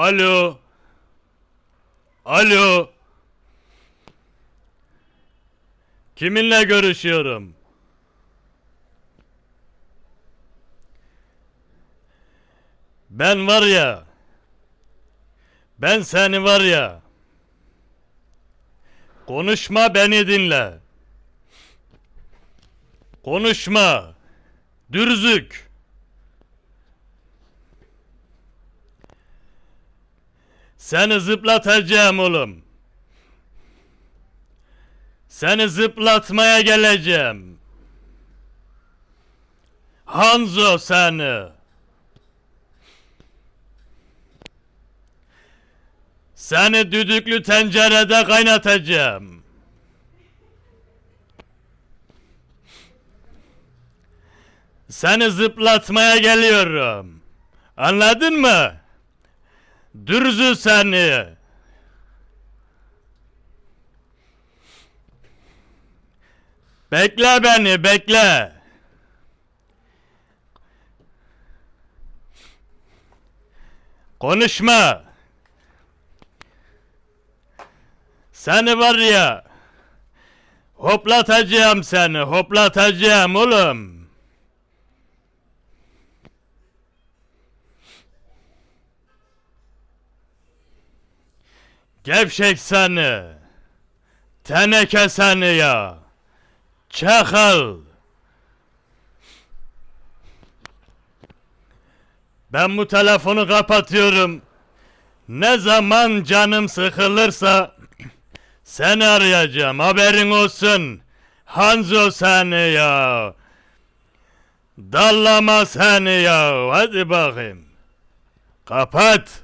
Alo. Alo. Kiminle görüşüyorum? Ben var ya. Ben seni var ya. Konuşma beni dinle. Konuşma. Dürzük. Seni zıplatacağım oğlum. Seni zıplatmaya geleceğim. Hanzo seni. Seni düdüklü tencerede kaynatacağım. Seni zıplatmaya geliyorum. Anladın mı? Dürzü seni. Bekle beni, bekle. Konuşma. Seni var ya. Hoplatacağım seni, hoplatacağım oğlum. Gevşek seni. Teneke seni ya. Çakal. Ben bu telefonu kapatıyorum. Ne zaman canım sıkılırsa seni arayacağım. Haberin olsun. Hanzo seni ya. Dallama seni ya. Hadi bakayım. Kapat.